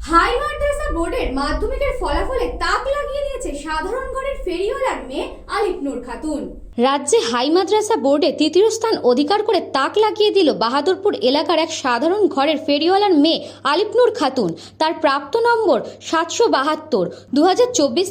High মাদ্রাসা বোর্ডের মাধ্যমিকের ফলাফলে তাক লাগিয়ে দিয়েছে সাধারণ ঘরের ফেরিওয়ালার মেয়ে আলিফ নূর খাতুন। রাজ্যে হাই মাদ্রাসা বোর্ডে তৃতীয় স্থান অধিকার করে তাক লাগিয়ে দিল বাহাদুরপুর এলাকার এক সাধারণ ঘরের ফেরিওয়ালার মেয়ে আলিপনুর খাতুন। তার প্রাপ্ত নম্বর সাতশো বাহাত্তর। দু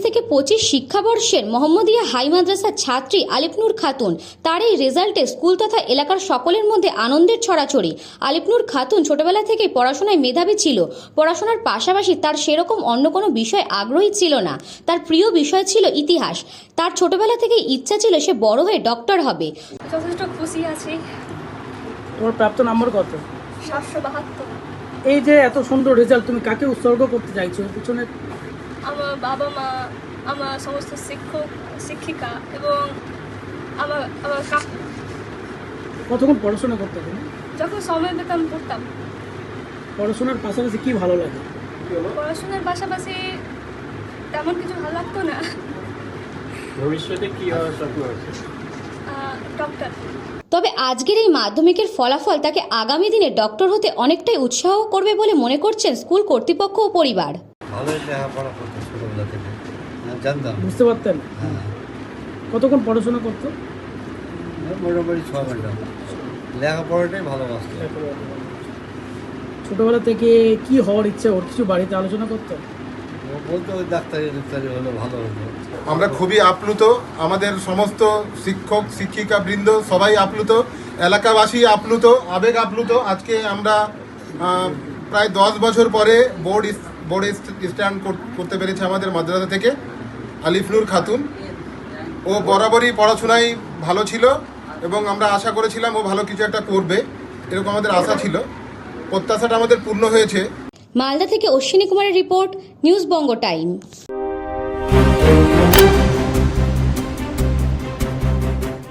থেকে পঁচিশ শিক্ষাবর্ষের মোহাম্মদিয়া হাই মাদ্রাসার ছাত্রী আলিপনুর খাতুন। তার এই রেজাল্টে স্কুল তথা এলাকার সকলের মধ্যে আনন্দের ছড়াছড়ি। আলিফনুর খাতুন ছোটবেলা থেকেই পড়াশোনায় মেধাবী ছিল। পড়াশোনার পাশাপাশি তার সেরকম অন্য কোনো বিষয় আগ্রহী ছিল না। তার প্রিয় বিষয় ছিল ইতিহাস। তার ছোটবেলা থেকেই ইচ্ছা ছিল সে বড় হয়ে ডক্টর হবে। যথেষ্ট খুশি আছি। তোমার প্রাপ্ত নাম্বার কত? সাতশো বাহাত্তর। এই যে এত সুন্দর রেজাল্ট তুমি কাকে উৎসর্গ করতে চাইছো? পিছনে আমার বাবা মা আমার সমস্ত শিক্ষক শিক্ষিকা এবং আমার আমার কাকু কতক্ষণ পড়াশোনা করতে তুমি যখন সময় পেতাম পড়তাম। পড়াশোনার পাশাপাশি কি ভালো লাগে? পড়াশোনার পাশাপাশি তেমন কিছু ভালো লাগতো না। ভবিষ্যতে কি হওয়ার স্বপ্ন আছে ডক্টর তবে আজকের এই মাধ্যমিকের ফলাফল তাকে আগামী দিনে ডক্টর হতে অনেকটাই উৎসাহ করবে বলে মনে করছেন স্কুল কর্তৃপক্ষ ও পরিবার। ভালোই লেখাপড়া করতো ছোটোবেলা থেকে হ্যাঁ, জানতাম। বুঝতে পারতেন? হ্যাঁ। কতক্ষণ পড়াশোনা করতো? মোটামুটি ছ ঘণ্টা। লেখাপড়াটাই ভালোবাসতো। ছোটবেলা থেকে কি হওয়ার ইচ্ছা ওর কিছু বাড়িতে আলোচনা করতো? আমরা খুবই আপ্লুত। আমাদের সমস্ত শিক্ষক, শিক্ষিকা বৃন্দ সবাই আপ্লুত। এলাকাবাসী আপ্লুত, আবেগ আপ্লুত। আজকে আমরা প্রায় দশ বছর পরে বোর্ড বোর্ডে স্ট্যান্ড করতে পেরেছে আমাদের মাদ্রাসা থেকে আলিফনুর খাতুন। ও বরাবরই পড়াশোনায় ভালো ছিল এবং আমরা আশা করেছিলাম ও ভালো কিছু একটা করবে। এরকম আমাদের আশা ছিল। প্রত্যাশাটা আমাদের পূর্ণ হয়েছে। মালদা থেকে অশ্বিনী কুমারের রিপোর্ট নিউজ বঙ্গ টাইম